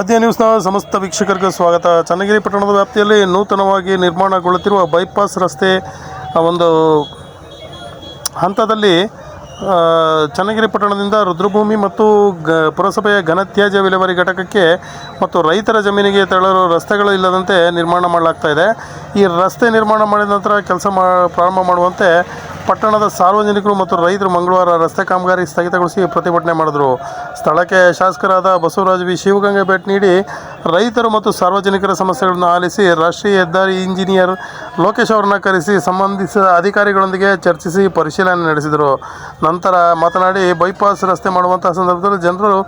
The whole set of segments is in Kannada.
ಆದ್ಯ ನ್ಯೂಸ್ನ ಸಮಸ್ತ ವೀಕ್ಷಕರಿಗೆ ಸ್ವಾಗತ. ಚನ್ನಗಿರಿ ಪಟ್ಟಣದ ವ್ಯಾಪ್ತಿಯಲ್ಲಿ ನೂತನವಾಗಿ ನಿರ್ಮಾಣಗೊಳ್ಳುತ್ತಿರುವ ಬೈಪಾಸ್ ರಸ್ತೆ ಒಂದು ಹಂತದಲ್ಲಿ ಚನ್ನಗಿರಿ ಪಟ್ಟಣದಿಂದ ರುದ್ರಭೂಮಿ ಮತ್ತು ಗ, ಪುರಸಭೆಯ ಘನತ್ಯಾಜ್ಯ ವಿಲೇವಾರಿ ಘಟಕಕ್ಕೆ ಮತ್ತು ರೈತರ ಜಮೀನಿಗೆ ತೆರಳಲು ರಸ್ತೆಗಳು ಇಲ್ಲದಂತೆ ನಿರ್ಮಾಣ ಮಾಡಲಾಗ್ತಾ ಇದೆ. ಈ ರಸ್ತೆ ನಿರ್ಮಾಣ ಮಾಡಿದ ನಂತರ ಕೆಲಸ ಮಾ, ಪ್ರಾರಂಭ ಮಾಡುವಂತೆ ಪಟ್ಟಣದ ಸಾರ್ವಜನಿಕರು ಮತ್ತು ರೈತರು ಮಂಗಳವಾರ ರಸ್ತೆ ಕಾಮಗಾರಿ ಸ್ಥಗಿತಗೊಳಿಸಿ ಪ್ರತಿಭಟನೆ ಮಾಡಿದರು. ಸ್ಥಳಕ್ಕೆ ಶಾಸಕರಾದ ಬಸವರಾಜ ವಿ. ಶಿವಗಂಗೆ ಭೇಟಿ ನೀಡಿ ರೈತರು ಮತ್ತು ಸಾರ್ವಜನಿಕರ ಸಮಸ್ಯೆಗಳನ್ನು ಆಲಿಸಿ ರಾಷ್ಟ್ರೀಯ ಹೆದ್ದಾರಿ ಇಂಜಿನಿಯರ್ ಲೋಕೇಶ್ ಅವರನ್ನು ಕರೆಸಿ ಸಂಬಂಧಿಸಿದ ಅಧಿಕಾರಿಗಳೊಂದಿಗೆ ಚರ್ಚಿಸಿ ಪರಿಶೀಲನೆ ನಡೆಸಿದರು. ನಂತರ ಮಾತನಾಡಿ ಬೈಪಾಸ್ ರಸ್ತೆ ಮಾಡುವಂತಹ ಸಂದರ್ಭದಲ್ಲಿ ಜನರು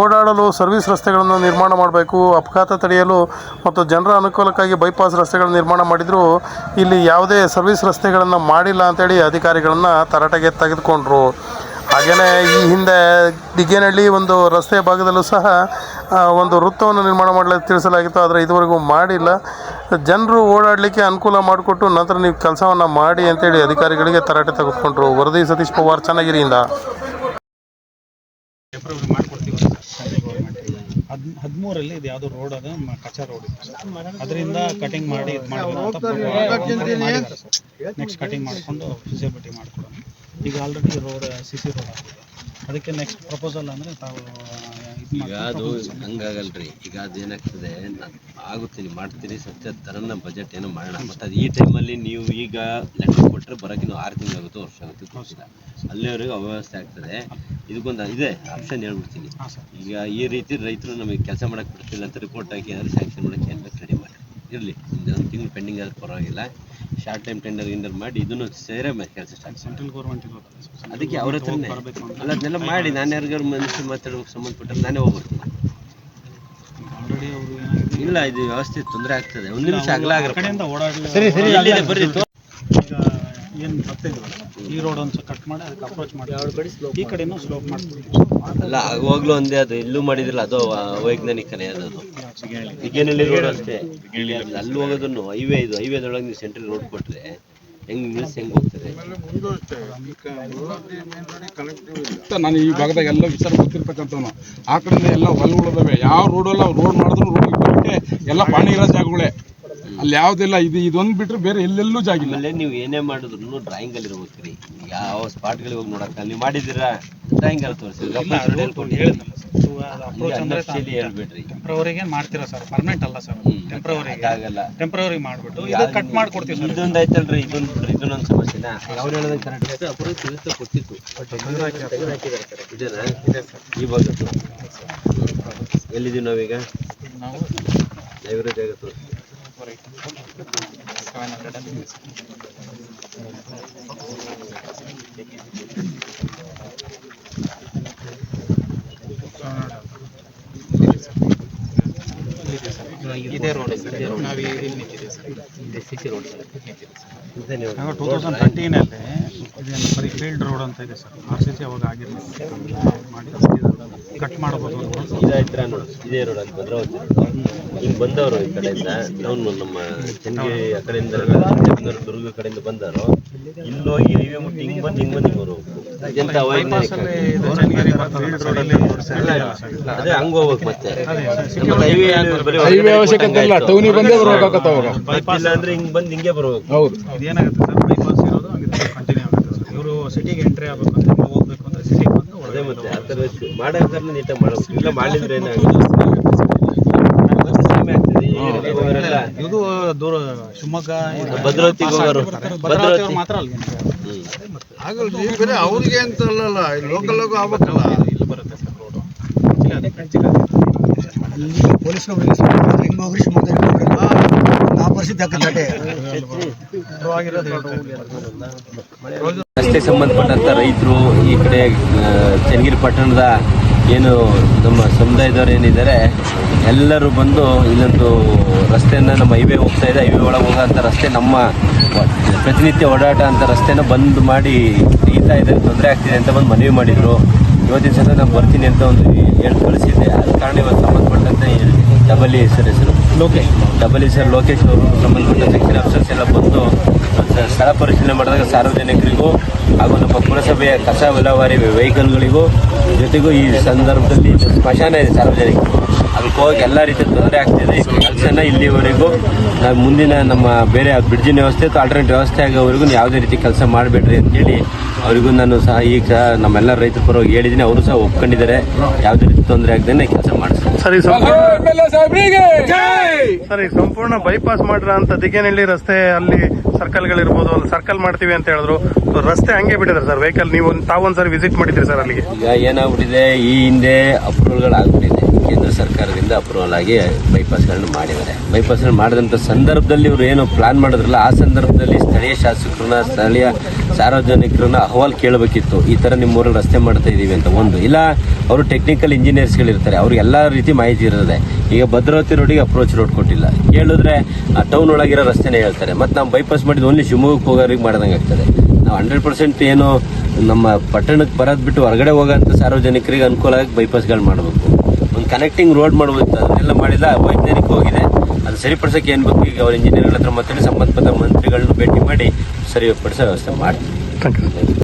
ಓಡಾಡಲು ಸರ್ವಿಸ್ ರಸ್ತೆಗಳನ್ನು ನಿರ್ಮಾಣ ಮಾಡಬೇಕು, ಅಪಘಾತ ತಡೆಯಲು ಮತ್ತು ಜನರ ಅನುಕೂಲಕ್ಕಾಗಿ ಬೈಪಾಸ್ ರಸ್ತೆಗಳನ್ನು ನಿರ್ಮಾಣ ಮಾಡಿದರೂ. ಇಲ್ಲಿ ಯಾವುದೇ ಸರ್ವಿಸ್ ರಸ್ತೆಗಳನ್ನು ಮಾಡಿಲ್ಲ ಅಂತೇಳಿ ಅಧಿಕಾರಿಗಳನ್ನು ತರಾಟೆಗೆ ತೆಗೆದುಕೊಂಡ್ರು. ಹಾಗೆಯೇ ಈ ಹಿಂದೆ ದಿಗ್ಗೇನಹಳ್ಳಿ ಒಂದು ರಸ್ತೆ ಭಾಗದಲ್ಲೂ ಸಹ ಒಂದು ವೃತ್ತವನ್ನು ನಿರ್ಮಾಣ ಮಾಡಲು ತಿಳಿಸಲಾಗಿತ್ತು ಆದರೆ ಇದುವರೆಗೂ ಮಾಡಿಲ್ಲ. ಜನರು ಓಡಾಡಲಿಕ್ಕೆ ಅನುಕೂಲ ಮಾಡಿಕೊಟ್ಟು ನಂತರ ನೀವು ಕೆಲಸವನ್ನು ಮಾಡಿ ಅಂತೇಳಿ ಅಧಿಕಾರಿಗಳಿಗೆ ತರಾಟೆ ತೆಗೆದುಕೊಂಡ್ರು. ವರದಿ ಸತೀಶ್ ಪವಾರ್ ಚನ್ನಗಿರಿಯಿಂದ. ಹದಿಮೂರಲ್ಲಿ ಇದು ಯಾವುದೋ ರೋಡ್ ಅದ ಕಚ್ಚಾ ರೋಡ್ ಇತ್ತು. ಅದರಿಂದ ಕಟಿಂಗ್ ಮಾಡಿ ಇದು ನೆಕ್ಸ್ಟ್ ಕಟಿಂಗ್ ಮಾಡಿಕೊಂಡು ಫಿಸಿಬಿಲಿಟಿ ಮಾಡ್ಕೊಡೋಣ. ಈಗ already road C C road ಆಗಿದೆ. ಅದಕ್ಕೆ ನೆಕ್ಸ್ಟ್ ಪ್ರಪೋಸಲ್ ಅಂದರೆ ತಾವು ಇದು ಈಗ ಅದು ಹಂಗಾಗಲ್ರಿ. ಈಗ ಅದು ಏನಾಗ್ತದೆ ಆಗುತ್ತೀನಿ ಮಾಡ್ತೀನಿ ಸತ್ಯ ತರನ ಬಜೆಟ್ ಏನು ಮಾಡೋಣ. ಮತ್ತು ಅದು ಈ ಟೈಮಲ್ಲಿ ನೀವು ಈಗ ಲೆಟರ್ ಕೊಟ್ಟರೆ ಬರೋಕ್ಕಿನ್ನೂ ನೀವು ಆರು ತಿಂಗಳಾಗುತ್ತೋ ವರ್ಷ ಆಗುತ್ತೆ ಗೊತ್ತಿಲ್ಲ. ಅಲ್ಲಿವರೆಗೂ ಅವ್ಯವಸ್ಥೆ ಆಗ್ತದೆ. ಇದಕ್ಕೊಂದು ಇದೆ ಆಪ್ಷನ್ ಹೇಳ್ಬಿಡ್ತೀನಿ. ಈಗ ಈ ರೀತಿ ರೈತರು ನಮಗೆ ಕೆಲಸ ಮಾಡಕ್ಕೆ ಬಿಡ್ತಿಲ್ಲ ಅಂತ ರಿಪೋರ್ಟ್ ಹಾಕಿ ಏನಾದ್ರು ಸ್ಯಾಂಕ್ಷನ್ ಮಾಡೋಕ್ಕೆ ಏನು ಬೇಕು ರೆಡಿ ಮಾಡಿ. ಇರಲಿ ಒಂದು ತಿಂಗಳು ಪೆಂಡಿಂಗ್ ಆದರೂ ಪರವಾಗಿಲ್ಲ. ಶಾರ್ಟ್ ಟೈಮ್ ಟೆಂಡರ್ ಗಿಂಡರ್ ಮಾಡಿ ಇದನ್ನು ಸೇರೇ ಕೆಲಸ ಸ್ಟಾರ್ಟ್ ಸೆಂಟ್ರಲ್ ಗೌರ್ಮೆಂಟ್ ಅದಕ್ಕೆ ಅವ್ರ ಹತ್ರನೇ. ಬರಬೇಕು ಅಲ್ಲ ಅದನ್ನೆಲ್ಲ ಮಾಡಿ ನಾನು ಯಾರಿಗಾರು ಮನುಷ್ಯ ಮಾತಾಡೋಕೆ ಸಂಬಂಧಪಟ್ಟರೆ ನಾನೇ ಹೋಗ್ಬಿಡ್ತೀನಿ ಇಲ್ಲ ಇದು ವ್ಯವಸ್ಥೆ ತೊಂದರೆ ಆಗ್ತದೆ. ಒಂದು ನಿಮಿಷ ಅಗಲ ಆಗ್ರೆ ಸರಿ ಸರಿ ಬರ್ರಿ ಈಗ ಏನು ಬರ್ತಾ ಇದ್ವಲ್ಲ ಈ ರೋಡ್ ಒಂದು ಕಟ್ ಮಾಡಿ ಅದಕ್ಕೆ ಅಪ್ರೋಚ್ ಮಾಡಿ. ಈ ಕಡೆನೂ ಸ್ಲೋಪ್ ಮಾಡ್ತೀವಿ ಅಲ್ಲ ಆಗುವಾಗ್ಲೂ ಒಂದೇ ಅದು ಇಲ್ಲೂ ಮಾಡಿದಿಲ್ಲ ಅದು ವೈಜ್ಞಾನಿಕನೇ ಅದು ಅದು. ಬಿಗೇನಹಳ್ಳಿ ರೋಡ್ ಅಷ್ಟೇ. ಅಲ್ಲಿ ಹೋಗೋದನ್ನು ಹೈವೇ ಇದು ಹೈವೇದೊಳಗೆ ನೀವು ಸೆಂಟ್ರಲ್ ರೋಡ್ ಕೊಟ್ರೆ ಹೆಂಗ್ ನಿಲ್ಸಿ ಹೆಂಗ್ ಹೋಗ್ತದೆ? ನಾನು ಈ ಭಾಗದಾಗ ಎಲ್ಲ ವಿಚಾರ ಗೊತ್ತಿರ್ತಕ್ಕಂಥವ್ನು. ಆ ಕಡೆಯಿಂದ ಎಲ್ಲ ಹೊಲಗಳಿದಾವೆ ಯಾವ ರೋಡಲ್ಲ ರೋಡ್ ಮಾಡಿದ್ರು ರೋಡ್ ಎಲ್ಲ ಪಾಣಿ ಇರೋ ಜಾಗಗಳೇ. ಅಲ್ಲಿ ಯಾವ್ದೆಲ್ಲ ಇದು ಇದೊಂದು ಬಿಟ್ಟರೆ ಬೇರೆ ಎಲ್ಲೆಲ್ಲೂ ಜಾಗಿಲ್ಲ. ಅಲ್ಲೇ ನೀವು ಏನೇ ಮಾಡಿದ್ರು ಡ್ರಾಯಿಂಗ್ ಅಲ್ಲಿ ಇರ್ಬೇಕ್ರಿ. ಯಾವ ಸ್ಪಾಟ್ಗಳಿಗೆ ಹೋಗಿ ನೋಡಕ್ಕ? ನೀವು ಮಾಡಿದ್ದೀರಾ? ಡ್ರಾಯಿಂಗ್ ಅಲ್ಲಿ ತೋರಿಸಿದ್ರಿ? ಹೇಳ್ಬಿಡ್ರಿ. ಟೆಂಪ್ರವರಿಗೆ ಮಾಡ್ತೀರಾ ಸರ್ ಪರ್ಮನೆಂಟ್ ಅಲ್ಲ ಸರ್ ಟೆಂಪ್ರವರಿಗೆ ಆಗಲ್ಲ ಟೆಂಪ್ರವರಿ ಮಾಡಿಬಿಟ್ಟು ಇದು ಕಟ್ ಮಾಡ್ಕೊಡ್ತೀವಿ ಸರ್ ಇದೊಂದು ಐತಲ್ರಿ ಇದೊಂದು ಇದನ್ನೊಂದು ಸಮಸ್ಯೆನಾ? ಅವ್ರು ಹೇಳೋದು ಕರೆಕ್ಟ್ ಅಪರೋಚ ವ್ಯವಸ್ಥೆ ಕೊಟ್ಟಿತ್ತು. ಇದೇನಾ ಈ ಭಾಗದ್ದು. ಎಲ್ಲಿದ್ದೀವಿ ನಾವೀಗ? ನಾವು ಲೈಬ್ರರಿ ಜಾಗ ತೋರಿಸಿ ಸೆವೆನ್ ಹಂಡ್ರೆಡ್ ಇದೇ ರೋಡ್ ನಾವು ಇಲ್ಲಿ ನಿಂತಿದ್ದೀವಿ ಸರ್. ಸಿ ಸಿ ರೋಡ್ ನಾವು ಟೂ ತೌಸಂಡ್ ತರ್ಟೀನಲ್ಲಿ ಇದೇನು ಬರೀ ಫೀಲ್ಡ್ ರೋಡ್ ಅಂತ ಇದೆ ಸರ್. ಆರ್ ಸಿ ಸಿ ಅವಾಗ ಆಗಿರಲಿಲ್ಲ ಮಾಡಿ. ಕಟ್ ಮಾಡ್ಬೋದು ಅಂತ ಇದಾಯ್ತರ ನೋಡು ಇದೇ ರೋಡ್ ಅಲ್ಲಿ ಭದ್ರಾವತಿ ಹಿಂಗೆ ಬಂದವರು ಈ ಕಡೆಯಿಂದ. ನಾವು ನಮ್ಮ ಚನ್ನಗಿರಿ ಆ ಕಡೆಯಿಂದ ದುರ್ಗ ಕಡೆಯಿಂದ ಬಂದವರು. ಇಲ್ಲಿ ಹೋಗಿ ಹೈವೇ ಮುಟ್ಟಿ ಹಿಂಗೆ ಬಂದು ಹಿಂಗೆ ಬಂದು ಫೀಲ್ಡ್ ರೋಡಲ್ಲಿ ಅದೇ ಹಂಗೆ ಹೋಗ್ಬೇಕು ಮತ್ತೆ. ಹೈವೇ ಹೈವೇ ಅವಶ್ಯಕತೆ ಇಲ್ಲ. ಟೌನಿ ಬಂದೇ ಬರ್ಬೇಕಾಗತ್ತ ಅವಾಗ. ಇಲ್ಲ ಅಂದ್ರೆ ಹಿಂಗೆ ಬಂದು ಹಿಂಗೆ ಬರ್ಬೇಕು ಹೌದು. ಇದೇನಾಗುತ್ತೆ ಸರ್ ಬೈಪಾಸ್ ಇರೋದು ಹಂಗೆ ಕಂಟಿನ್ಯೂ ಆಗುತ್ತೆ. ಸರ್ ಇವರು ಸಿಟಿಗೆ ಎಂಟ್ರಿ ಆಗಬೇಕು ಅಂದ್ರೆ ಸಿಟಿಗೆ ಬಂದು ಅದೇ ಒಳಗಡೆ ಮತ್ತೆ ಆ ಥರ ಮಾಡೋಕ್ಕಾದ್ರೆ ನೀಟಾಗಿ ಮಾಡಬೇಕು. ಇಲ್ಲ ಮಾಡಿದ್ರೆ ಇದು ದೂರ ಶಿವಮೊಗ್ಗ ಇದು ಭದ್ರಾವತಿಗೆ ಹೋಗೋರು ಭದ್ರಾವತಿ. ಭದ್ರಾವತಿ ಮಾತ್ರ ಅಲ್ಲಿ ಹ್ಮ್. ಬೇರೆ ಅವ್ರಿಗೆ ಅಂತ ಅಲ್ಲಲ್ಲ ಲೋಕಲ್ ಆಗ್ಬೇಕಲ್ಲ. ಇಲ್ಲಿ ಬರುತ್ತೆ ಸರ್ ರೋಡು ಪೊಲೀಸ್ ಹಿಂಗೆ ಹೋಗ್ರಿ ಶಿವಮೊಗ್ಗ ರಸ್ತೆ ಸಂಬಂಧಪಟ್ಟಂತ ರೈತರು ಈ ಕಡೆ ಚನ್ನಗಿರಿ ಪಟ್ಟಣದ ಏನು ನಮ್ಮ ಸಮುದಾಯದವರು ಏನಿದ್ದಾರೆ, ಎಲ್ಲರೂ ಬಂದು ಇಲ್ಲೊಂದು ರಸ್ತೆಯನ್ನು ನಮ್ಮ ಹೈವೇ ಹೋಗ್ತಾ ಇದೆ. ಹೈವೇ ಒಳಗೆ ಹೋಗೋಂಥ ರಸ್ತೆ ನಮ್ಮ ಪ್ರತಿನಿತ್ಯ ಓಡಾಟ ಅಂತ ರಸ್ತೆನ ಬಂದ್ ಮಾಡಿ ತೆಗಿತಾ ಇದ್ದಾರೆ ತೊಂದರೆ ಆಗ್ತಿದೆ ಅಂತ ಬಂದು ಮನವಿ ಮಾಡಿದರು. ಇವತ್ತಿನ ಸಲ ನಾನು ಬರ್ತೀನಿ ಅಂತ ಒಂದು ಹೇಳಿ ಕಳಿಸಿದ್ದೆ. ಆದ ಕಾರಣ ಇವತ್ತು ಸಂಬಂಧಪಟ್ಟಂತೆ ಡಬಲ್ ಹೆಸರು ಹೆಸರು. ಲೋಕೇಶ್. ಡಬಲ್ ಸರ್ ಲೋಕೇಶ್ ಅವರು ಸಂಬಂಧಪಟ್ಟ ಸೆಕ್ಷನ್ ಆಫೀಸರ್ಸ್ ಎಲ್ಲ ಬಂದು ಸ್ಥಳ ಪರಿಶೀಲನೆ ಮಾಡಿದಾಗ ಸಾರ್ವಜನಿಕರಿಗೂ ಹಾಗೂ ನಮ್ಮ ಪುರಸಭೆಯ ಕಸ ವಿಲೇವಾರಿ ವೆಹಿಕಲ್ಗಳಿಗೂ ಜೊತೆಗೂ ಈ ಸಂದರ್ಭದಲ್ಲಿ ಸ್ಮಶಾನ ಇದೆ ಸಾರ್ವಜನಿಕರು. ಶಿವಮೊಗ್ಗಕ್ಕೆ ಎಲ್ಲ ರೀತಿ ತೊಂದರೆ ಆಗ್ತಿದೆ. ಈ ಕೆಲಸನ ಇಲ್ಲಿವರೆಗೂ ನಾವು ಮುಂದಿನ ನಮ್ಮ ಬೇರೆ ಬ್ರಿಡ್ಜಿನ ವ್ಯವಸ್ಥೆ ಅಥವಾ ಆಲ್ಟರ್ನೇಟ್ ವ್ಯವಸ್ಥೆ ಆಗೋವರೆಗೂ ಯಾವುದೇ ರೀತಿ ಕೆಲಸ ಮಾಡಬೇಡ್ರಿ ಅಂತೇಳಿ ಅವರಿಗೂ ನಾನು ಸಹ ಈಗ ಸಹ ನಮ್ಮೆಲ್ಲ ರೈತರ ಪರವಾಗಿ ಹೇಳಿದ್ದೀನಿ. ಅವರು ಸಹ ಒಪ್ಕೊಂಡಿದ್ದಾರೆ. ಯಾವುದೇ ರೀತಿ ತೊಂದರೆ ಆಗದೇ ಕೆಲಸ ಮಾಡಿಸ್ತಾರೆ ಸರಿ ಸರಿ. ಸಂಪೂರ್ಣ ಬೈಪಾಸ್ ಮಾಡ್ರ ಅಂತ ದಿಗ್ಗೇನಹಳ್ಳಿ ರಸ್ತೆ ಅಲ್ಲಿ ಸರ್ಕಲ್ಗಳಿರ್ಬೋದು ಅಲ್ಲಿ ಸರ್ಕಲ್ ಮಾಡ್ತೀವಿ ಅಂತ ಹೇಳಿದ್ರು. ರಸ್ತೆ ಹಂಗೆ ಬಿಟ್ಟಿದ್ದಾರೆ ಸರ್ ವೆಹಿಕಲ್ ನೀವು ಒಂದ್- ತಾವೊಂದ್ಸರಿ ವಿಸಿಟ್ ಮಾಡಿದ್ರಿ ಸರ್ ಅಲ್ಲಿಗೆ. ಈಗ ಏನಾಗ್ಬಿಟ್ಟಿದೆ ಈ ಹಿಂದೆ ಅಪ್ರೂವಲ್ಗಳು ಆಗ್ಬಿಟ್ಟಿದೆ ಕೇಂದ್ರ ಸರ್ಕಾರದಿಂದ. ಅಪ್ರೂವಲ್ ಆಗಿ ಬೈಪಾಸ್ಗಳನ್ನು ಮಾಡಿದ್ದಾರೆ. ಬೈಪಾಸ್ಗಳು ಮಾಡಿದಂಥ ಸಂದರ್ಭದಲ್ಲಿ ಇವರು ಏನು ಪ್ಲಾನ್ ಮಾಡಿದ್ರಲ್ಲ, ಆ ಸಂದರ್ಭದಲ್ಲಿ ಸ್ಥಳೀಯ ಶಾಸಕರನ್ನ, ಸ್ಥಳೀಯ ಸಾರ್ವಜನಿಕರನ್ನ ಅಹವಾಲು ಕೇಳಬೇಕಿತ್ತು. ಈ ಥರ ನಿಮ್ಮ ಊರಲ್ಲಿ ರಸ್ತೆ ಮಾಡ್ತಾ ಇದ್ದೀವಿ ಅಂತ ಒಂದು. ಇಲ್ಲ, ಅವರು ಟೆಕ್ನಿಕಲ್ ಇಂಜಿನಿಯರ್ಸ್ಗಳಿರ್ತಾರೆ ಅವ್ರಿಗೆ ಎಲ್ಲ ರೀತಿ ಮಾಹಿತಿ ಇರ್ತದೆ ಈಗ ಭದ್ರಾವತಿ ರೋಡಿಗೆ ಅಪ್ರೋಚ್ ರೋಡ್ ಕೊಟ್ಟಿಲ್ಲ. ಕೇಳಿದ್ರೆ ಆ ಟೌನ್ ಒಳಗಿರೋ ರಸ್ತೆನೇ ಹೇಳ್ತಾರೆ. ಮತ್ತು ನಾವು ಬೈಪಾಸ್ ಮಾಡಿದ್ದು ಓನ್ಲಿ ಶಿವಮೊಗ್ಗಕ್ಕೆ ಹೋಗೋರಿಗೆ ಮಾಡ್ದಂಗೆ ಆಗ್ತದೆ. ನಾವು ಹಂಡ್ರೆಡ್ ಪರ್ಸೆಂಟ್ ಏನು ನಮ್ಮ ಪಟ್ಟಣಕ್ಕೆ ಬರೋದು ಬಿಟ್ಟು ಹೊರಗಡೆ ಹೋಗೋಂಥ ಸಾರ್ವಜನಿಕರಿಗೆ ಅನುಕೂಲ ಆಗಿ ಬೈಪಾಸ್ಗಳು ಮಾಡಬೇಕು. ಒಂದು ಕನೆಕ್ಟಿಂಗ್ ರೋಡ್ ಮಾಡಬೇಕು ಅದನ್ನೆಲ್ಲ ಮಾಡಿದ ವೈಜ್ಞಾನಿಕ ಹೋಗಿದೆ. ಅದು ಸರಿಪಡಿಸೋಕೆ ಏನು ಬೇಕು? ಈಗ ಅವ್ರ ಇಂಜಿನಿಯರ್ಗಳ ಹತ್ರ ಮಾತಾಡಿ ಸಂಬಂಧಪಟ್ಟ ಮಂತ್ರಿಗಳನ್ನ ಭೇಟಿ ಮಾಡಿ ಸರಿಪಡಿಸೋ ವ್ಯವಸ್ಥೆ ಮಾಡ್ತೀವಿ. Thank you